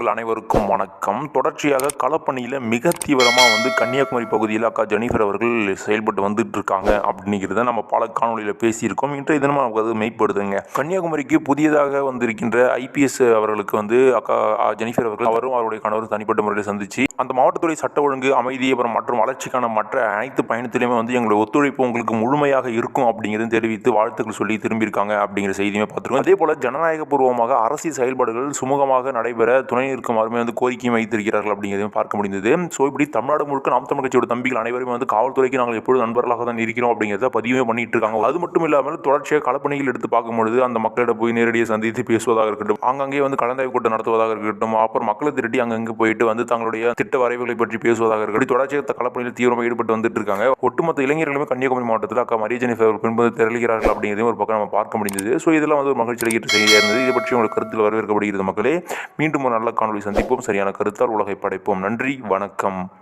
உறவுகள் அனைவருக்கும் வணக்கம். தொடர்ச்சியாக களப்பணியில் மிக தீவிரமாக வந்து கன்னியாகுமரி பகுதியில் அக்கா ஜெனிஃபர் அவர்கள் செயல்பட்டு வந்துட்டு இருக்காங்க அப்படிங்கிறத நம்ம பல காணொலியில் பேசியிருக்கோம். இன்றைய தினமும் நமக்கு அது மெய்ப்படுதுங்க. கன்னியாகுமரிக்கு புதியதாக வந்திருக்கின்ற ஐபிஎஸ் அவர்களுக்கு வந்து அக்கா ஜெனிஃபர் அவர்கள் அவரும் அவருடைய கணவர் தனிப்பட்ட முறையில் சந்திச்சு அந்த மாவட்டத்துறை சட்ட ஒழுங்கு அமைதி அப்புறம் மற்றும் வளர்ச்சிக்கான மற்ற அனைத்து பயணத்திலுமே வந்து எங்களுடைய ஒத்துழைப்பு உங்களுக்கு முழுமையாக இருக்கும் அப்படிங்கிறத தெரிவித்து வாழ்த்துக்கள் சொல்லி திரும்பியிருக்காங்க அப்படிங்கிற செய்தியுமே பார்த்துருக்கோம். அதே போல ஜனநாயக பூர்வமாக அரசியல் செயல்பாடுகள் சுமூகமாக நடைபெற துணை இருக்குமாறுமே வந்து கோரிக்கையும் வைத்திருக்கிறார்கள் அப்படிங்கிறதையும் பார்க்க முடிந்தது. ஸோ இப்படி தமிழ்நாடு முழுக்க நாம் தமிழ் கட்சியோட தம்பிகள் அனைவருமே வந்து காவல்துறைக்கு நாங்கள் எப்பொழுது நண்பர்களாக தான் இருக்கிறோம் அப்படிங்கிறத பதிவுமே பண்ணிட்டு இருக்காங்க. அது மட்டும் இல்லாமல் தொடர்ச்சியாக களப்பணிகள் எடுத்து பார்க்கும்பொழுது அந்த மக்களிடம் போய் நேரடியாக சந்தித்து பேசுவதாக இருக்கட்டும் அங்கங்கே வந்து கலந்தாய்வு கூட்டம் நடத்துவதாக இருக்கட்டும் அப்புறம் மக்களை திரட்டி அங்கங்கே போயிட்டு வந்து தங்களுடைய திட்ட வரைவுகளை பற்றி பேசுவதாக இருக்கட்டும் தொடர்ச்சியாக களப்பணியில் தீவிரமாக ஈடுபட்டு வந்துட்டு இருக்காங்க. ஒட்டுமொத்த இளைஞர்களுமே கன்னியாகுமரி மாவட்டத்தில் அக்கா மரிய பின்பு திரளுகிறார்கள் அப்படிங்கிறதையும் ஒரு பக்கம் நம்ம பார்க்க முடிஞ்சது ஸோ இதெல்லாம் வந்து ஒரு மகிழ்ச்சி அளிக்கிற செய்தியாக இருந்தது. இதை பற்றி உங்களுக்கு கருத்தில் வரவேற்கப்படுகிறது மக்களே. மீண்டும் ஒரு நல்ல காணொலி சந்திப்போம். சரியான கருத்தால் உலகை படைப்போம். நன்றி வணக்கம்.